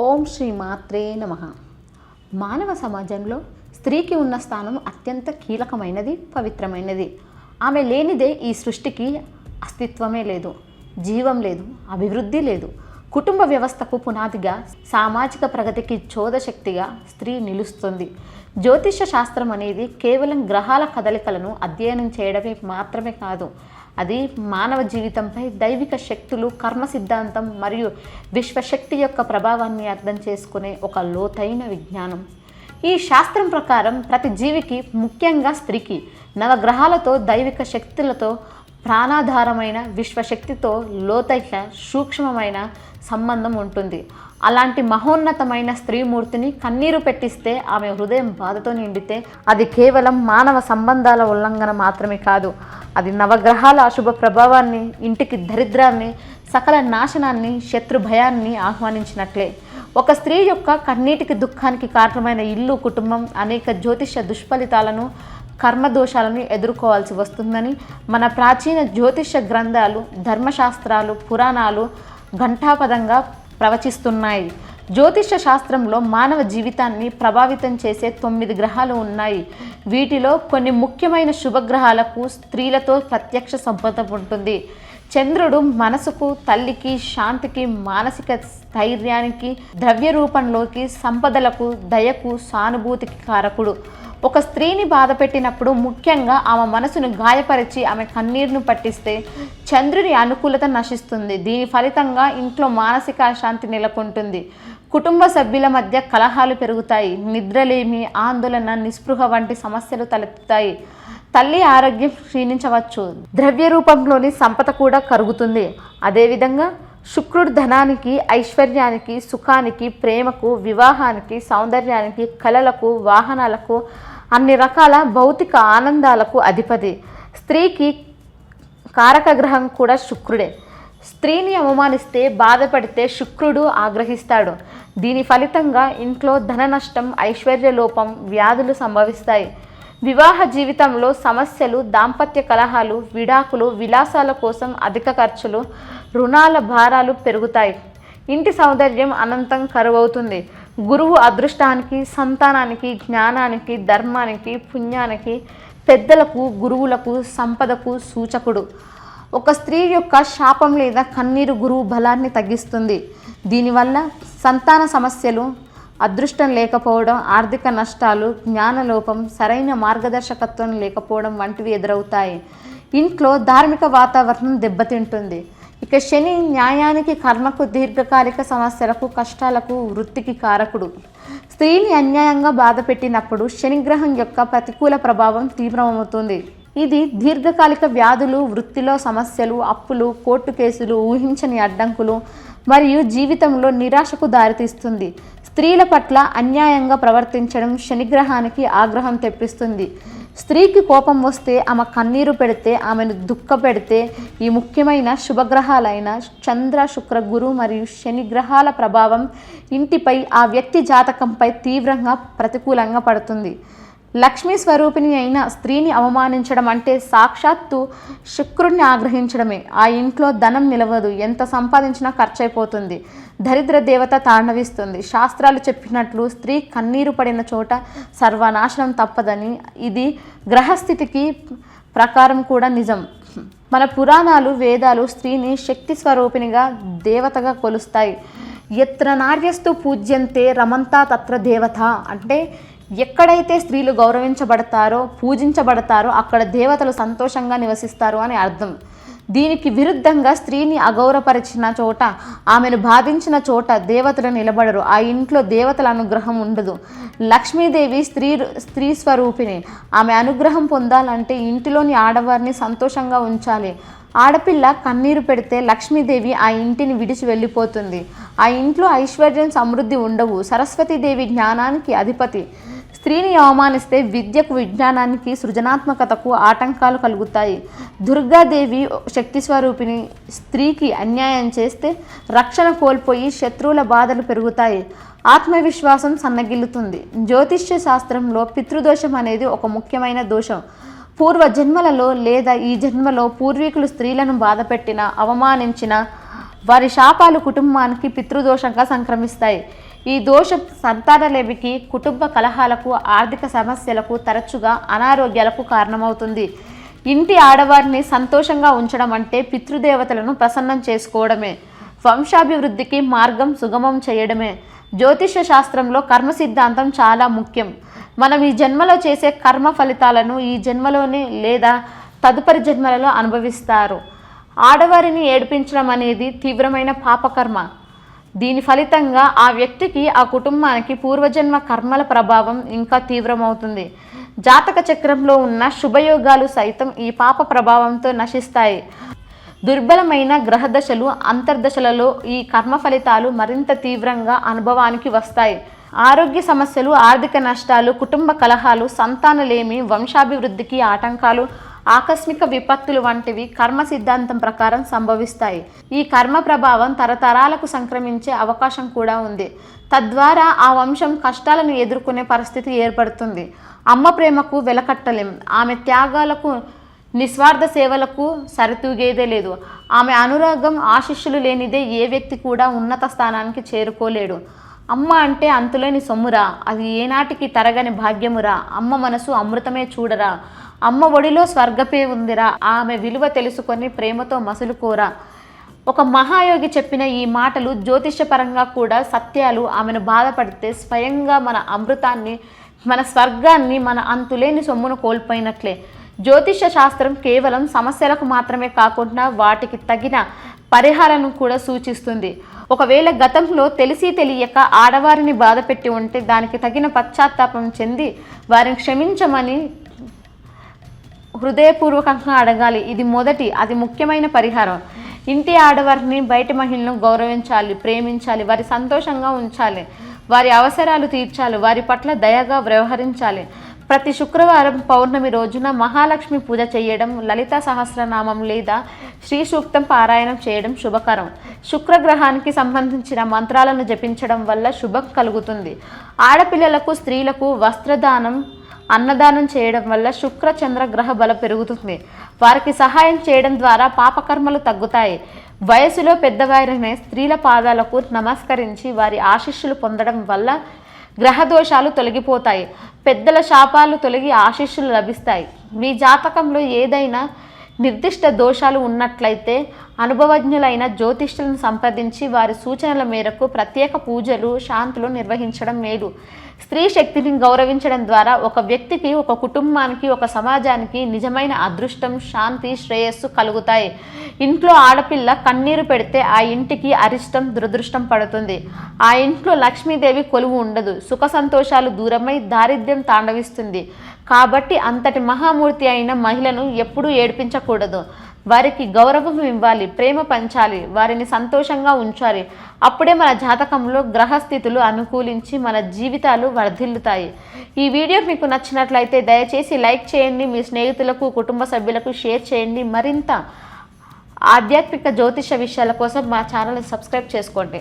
ఓం శ్రీ మాత్రే నమ. మానవ సమాజంలో స్త్రీకి ఉన్న స్థానం అత్యంత కీలకమైనది పవిత్రమైనది. ఆమె లేనిదే ఈ సృష్టికి అస్తిత్వమే లేదు జీవం లేదు అభివృద్ధి లేదు. కుటుంబ వ్యవస్థకు పునాదిగా సామాజిక ప్రగతికి చోదశక్తిగా స్త్రీ నిలుస్తుంది. జ్యోతిష శాస్త్రం అనేది కేవలం గ్రహాల కదలికలను అధ్యయనం చేయడమే మాత్రమే కాదు అది మానవ జీవితంపై దైవిక శక్తులు కర్మ సిద్ధాంతం మరియు విశ్వశక్తి యొక్క ప్రభావాన్ని అర్థం చేసుకునే ఒక లోతైన విజ్ఞానం. ఈ శాస్త్రం ప్రకారం ప్రతి జీవికి ముఖ్యంగా స్త్రీకి నవగ్రహాలతో దైవిక శక్తులతో ప్రాణాధారమైన విశ్వశక్తితో లోతైన సూక్ష్మమైన సంబంధం ఉంటుంది. అలాంటి మహోన్నతమైన స్త్రీమూర్తిని కన్నీరు పెట్టిస్తే ఆమె హృదయం బాధతో నిండితే అది కేవలం మానవ సంబంధాల ఉల్లంఘన మాత్రమే కాదు. అది నవగ్రహాల అశుభ ప్రభావాన్ని ఇంటికి దరిద్రాన్ని సకల నాశనాన్ని శత్రు భయాన్ని ఆహ్వానించినట్లే. ఒక స్త్రీ యొక్క కన్నీటికి దుఃఖానికి కారణమైన ఇల్లు కుటుంబం అనేక జ్యోతిష దుష్ఫలితాలను కర్మదోషాలను ఎదుర్కోవాల్సి వస్తుందని మన ప్రాచీన జ్యోతిష గ్రంథాలు ధర్మశాస్త్రాలు పురాణాలు ఘంటాపదంగా ప్రవచిస్తున్నాయి. జ్యోతిష శాస్త్రంలో మానవ జీవితాన్ని ప్రభావితం చేసే తొమ్మిది గ్రహాలు ఉన్నాయి. వీటిలో కొన్ని ముఖ్యమైన శుభగ్రహాలకు స్త్రీలతో ప్రత్యక్ష సంబంధం ఉంటుంది. చంద్రుడు మనసుకు తల్లికి శాంతికి మానసిక స్థైర్యానికి ద్రవ్య రూపంలోకి సంపదలకు దయకు సానుభూతికి కారకుడు. ఒక స్త్రీని బాధ పెట్టినప్పుడు ముఖ్యంగా ఆమె మనసును గాయపరిచి ఆమె కన్నీరును పట్టిస్తే చంద్రుని అనుకూలత నశిస్తుంది. దీని ఫలితంగా ఇంట్లో మానసిక అశాంతి నెలకొంటుంది. కుటుంబ సభ్యుల మధ్య కలహాలు పెరుగుతాయి. నిద్రలేమి ఆందోళన నిస్పృహ వంటి సమస్యలు తలెత్తుతాయి. తల్లి ఆరోగ్యం క్షీణించవచ్చు. ద్రవ్య రూపంలోని సంపద కూడా కరుగుతుంది. అదేవిధంగా శుక్రుడు ధనానికి ఐశ్వర్యానికి సుఖానికి ప్రేమకు వివాహానికి సౌందర్యానికి కళలకు వాహనాలకు అన్ని రకాల భౌతిక ఆనందాలకు అధిపతి. స్త్రీకి కారక గ్రహం కూడా శుక్రుడే. స్త్రీని అవమానిస్తే బాధపడితే శుక్రుడు ఆగ్రహిస్తాడు. దీని ఫలితంగా ఇంట్లో ధన నష్టం ఐశ్వర్య లోపం వ్యాధులు సంభవిస్తాయి. వివాహ జీవితంలో సమస్యలు దాంపత్య కలహాలు విడాకులు విలాసాల కోసం అధిక ఖర్చులు రుణాల భారాలు పెరుగుతాయి. ఇంటి సౌందర్యం అనంతం కరువవుతుంది. గురువు అదృష్టానికి సంతానానికి జ్ఞానానికి ధర్మానికి పుణ్యానికి పెద్దలకు గురువులకు సంపదకు సూచకుడు. ఒక స్త్రీ యొక్క శాపం లేదా కన్నీరు గురువు బలాన్ని తగ్గిస్తుంది. దీనివల్ల సంతాన సమస్యలు అదృష్టం లేకపోవడం ఆర్థిక నష్టాలు జ్ఞానలోపం సరైన మార్గదర్శకత్వం లేకపోవడం వంటివి ఎదురవుతాయి. ఇంట్లో ధార్మిక వాతావరణం దెబ్బతింటుంది. ఇక శని న్యాయానికి కర్మకు దీర్ఘకాలిక సమస్యలకు కష్టాలకు వృత్తికి కారకుడు. స్త్రీని అన్యాయంగా బాధ పెట్టినప్పుడు శనిగ్రహం యొక్క ప్రతికూల ప్రభావం తీవ్రమవుతుంది. ఇది దీర్ఘకాలిక వ్యాధులు వృత్తిలో సమస్యలు అప్పులు కోర్టు కేసులు ఊహించని అడ్డంకులు మరియు జీవితంలో నిరాశకు దారితీస్తుంది. స్త్రీల పట్ల అన్యాయంగా ప్రవర్తించడం శనిగ్రహానికి ఆగ్రహం తెప్పిస్తుంది. స్త్రీకి కోపం వస్తే ఆమె కన్నీరు పెడితే ఆమెను దుఃఖ పెడితే ఈ ముఖ్యమైన శుభగ్రహాలైన చంద్ర శుక్ర గురు మరియు శని గ్రహాల ప్రభావం ఇంటిపై ఆ వ్యక్తి జాతకంపై తీవ్రంగా ప్రతికూలంగా పడుతుంది. లక్ష్మీ స్వరూపిణి అయిన స్త్రీని అవమానించడం అంటే సాక్షాత్తు శుక్రుణ్ణి ఆగ్రహించడమే. ఆ ఇంట్లో ధనం నిలవదు. ఎంత సంపాదించినా ఖర్చు అయిపోతుంది దరిద్ర దేవత తాండవిస్తుంది. శాస్త్రాలు చెప్పినట్లు స్త్రీ కన్నీరు పడిన చోట సర్వనాశనం తప్పదని ఇది గ్రహస్థితికి ప్రకారం కూడా నిజం. మన పురాణాలు వేదాలు స్త్రీని శక్తి స్వరూపిణిగా దేవతగా కొలుస్తాయి. ఎత్ర నార్యస్తు పూజ్యంతే రమంతా తత్ర దేవత అంటే ఎక్కడైతే స్త్రీలు గౌరవించబడతారో పూజించబడతారో అక్కడ దేవతలు సంతోషంగా నివసిస్తారు అని అర్థం. దీనికి విరుద్ధంగా స్త్రీని అగౌరవపరిచిన చోట ఆమెను బాధించిన చోట దేవతలు నిలబడరు. ఆ ఇంట్లో దేవతల అనుగ్రహం ఉండదు. లక్ష్మీదేవి స్త్రీ స్త్రీ స్వరూపిణి. ఆమె అనుగ్రహం పొందాలంటే ఇంటిలోని ఆడవారిని సంతోషంగా ఉంచాలి. ఆడపిల్ల కన్నీరు పెడితే లక్ష్మీదేవి ఆ ఇంటిని విడిచి వెళ్ళిపోతుంది. ఆ ఇంట్లో ఐశ్వర్యం సమృద్ధి ఉండవు. సరస్వతీదేవి జ్ఞానానికి అధిపతి. స్త్రీని అవమానిస్తే విద్యకు విజ్ఞానానికి సృజనాత్మకతకు ఆటంకాలు కలుగుతాయి. దుర్గాదేవి శక్తి స్వరూపిణి స్త్రీకి అన్యాయం చేస్తే రక్షణ కోల్పోయి శత్రువుల బాధలు పెరుగుతాయి. ఆత్మవిశ్వాసం సన్నగిల్లుతుంది. జ్యోతిష్య శాస్త్రంలో పితృదోషం అనేది ఒక ముఖ్యమైన దోషం. పూర్వ జన్మలలో లేదా ఈ జన్మలో పూర్వీకులు స్త్రీలను బాధపెట్టిన అవమానించిన వారి శాపాలు కుటుంబానికి పితృదోషంగా సంక్రమిస్తాయి. ఈ దోషం సంతానలేమికి కుటుంబ కలహాలకు ఆర్థిక సమస్యలకు తరచుగా అనారోగ్యాలకు కారణమవుతుంది. ఇంటి ఆడవారిని సంతోషంగా ఉంచడం అంటే పితృదేవతలను ప్రసన్నం చేసుకోవడమే. వంశాభివృద్ధికి మార్గం సుగమం చేయడమే. జ్యోతిష శాస్త్రంలో కర్మ సిద్ధాంతం చాలా ముఖ్యం. మనం ఈ జన్మలో చేసే కర్మ ఫలితాలను ఈ జన్మలోనే లేదా తదుపరి జన్మలలో అనుభవిస్తారు. ఆడవారిని ఏడిపించడం అనేది తీవ్రమైన పాపకర్మ. దీని ఫలితంగా ఆ వ్యక్తికి ఆ కుటుంబానికి పూర్వజన్మ కర్మల ప్రభావం ఇంకా తీవ్రమవుతుంది. జాతక చక్రంలో ఉన్న శుభయోగాలు సైతం ఈ పాప ప్రభావంతో నశిస్తాయి. దుర్బలమైన గ్రహదశలు అంతర్దశలలో ఈ కర్మ ఫలితాలు మరింత తీవ్రంగా అనుభవానికి వస్తాయి. ఆరోగ్య సమస్యలు ఆర్థిక నష్టాలు కుటుంబ కలహాలు సంతానలేమి వంశాభివృద్ధికి ఆటంకాలు ఆకస్మిక విపత్తులు వంటివి కర్మ సిద్ధాంతం ప్రకారం సంభవిస్తాయి. ఈ కర్మ ప్రభావం తరతరాలకు సంక్రమించే అవకాశం కూడా ఉంది. తద్వారా ఆ వంశం కష్టాలను ఎదుర్కొనే పరిస్థితి ఏర్పడుతుంది. అమ్మ ప్రేమకు వెలకట్టలేం. ఆమె త్యాగాలకు నిస్వార్థ సేవలకు సరితూగేదే లేదు. ఆమె అనురాగం ఆశిష్యులు లేనిదే ఏ వ్యక్తి కూడా ఉన్నత స్థానానికి చేరుకోలేడు. అమ్మ అంటే అంతులేని సొమ్మురా. అది ఏనాటికి తరగని భాగ్యమురా. అమ్మ మనసు అమృతమే చూడరా. అమ్మ ఒడిలో స్వర్గపే ఉందిరా. ఆమె విలువ తెలుసుకొని ప్రేమతో మసులుకోరా. ఒక మహాయోగి చెప్పిన ఈ మాటలు జ్యోతిష్యపరంగా కూడా సత్యాలు ఆమెను బాధపడితే స్వయంగా మన అమృతాన్ని మన స్వర్గాన్ని మన అంతులేని సొమ్మును కోల్పోయినట్లే. జ్యోతిష్య శాస్త్రం కేవలం సమస్యలకు మాత్రమే కాకుండా వాటికి తగిన పరిహారాలను కూడా సూచిస్తుంది. ఒకవేళ గతంలో తెలిసి తెలియక ఆడవారిని బాధపెట్టి ఉంటే దానికి తగిన పశ్చాత్తాపం చెంది వారిని క్షమించమని హృదయపూర్వకంగా అడగాలి. ఇది మొదటి అది ముఖ్యమైన పరిహారం. ఇంటి ఆడవారిని బయట మహిళలను గౌరవించాలి ప్రేమించాలి వారి సంతోషంగా ఉంచాలి వారి అవసరాలు తీర్చాలి వారి పట్ల దయగా వ్యవహరించాలి. ప్రతి శుక్రవారం పౌర్ణమి రోజున మహాలక్ష్మి పూజ చేయడం లలిత సహస్రనామం లేదా శ్రీ సూక్తం పారాయణం చేయడం శుభకరం. శుక్రగ్రహానికి సంబంధించిన మంత్రాలను జపించడం వల్ల శుభం కలుగుతుంది. ఆడపిల్లలకు స్త్రీలకు వస్త్రదానం అన్నదానం చేయడం వల్ల శుక్ర చంద్ర గ్రహ బల పెరుగుతుంది. వారికి సహాయం చేయడం ద్వారా పాపకర్మలు తగ్గుతాయి. వయసులో పెద్దవారినే స్త్రీల పాదాలకు నమస్కరించి వారి ఆశీస్సులు పొందడం వల్ల గ్రహ దోషాలు తొలగిపోతాయి. పెద్దల శాపాలు తొలగి ఆశీస్సులు లభిస్తాయి. మీ జాతకంలో ఏదైనా నిర్దిష్ట దోషాలు ఉన్నట్లయితే అనుభవజ్ఞులైన జ్యోతిష్యులను సంప్రదించి వారి సూచనల మేరకు ప్రత్యేక పూజలు శాంతులు నిర్వహించడం మేలు. స్త్రీ శక్తిని గౌరవించడం ద్వారా ఒక వ్యక్తికి ఒక కుటుంబానికి ఒక సమాజానికి నిజమైన అదృష్టం శాంతి శ్రేయస్సు కలుగుతాయి. ఇంట్లో ఆడపిల్ల కన్నీరు పెడితే ఆ ఇంటికి అరిష్టం దురదృష్టం పడుతుంది. ఆ ఇంట్లో లక్ష్మీదేవి కొలువు ఉండదు. సుఖ సంతోషాలు దూరమై దారిద్ర్యం తాండవిస్తుంది. కాబట్టి అంతటి మహామూర్తి అయిన మహిళను ఎప్పుడూ ఏడిపించకూడదు. వారికి గౌరవం ఇవ్వాలి ప్రేమ పంచాలి వారిని సంతోషంగా ఉంచాలి. అప్పుడే మన జాతకంలో గ్రహస్థితులు అనుకూలించి మన జీవితాలు వర్ధిల్లుతాయి. ఈ వీడియో మీకు నచ్చినట్లయితే దయచేసి లైక్ చేయండి మీ స్నేహితులకు కుటుంబ సభ్యులకు షేర్ చేయండి. మరింత ఆధ్యాత్మిక జ్యోతిష విషయాల కోసం మా ఛానల్ సబ్స్క్రైబ్ చేసుకోండి.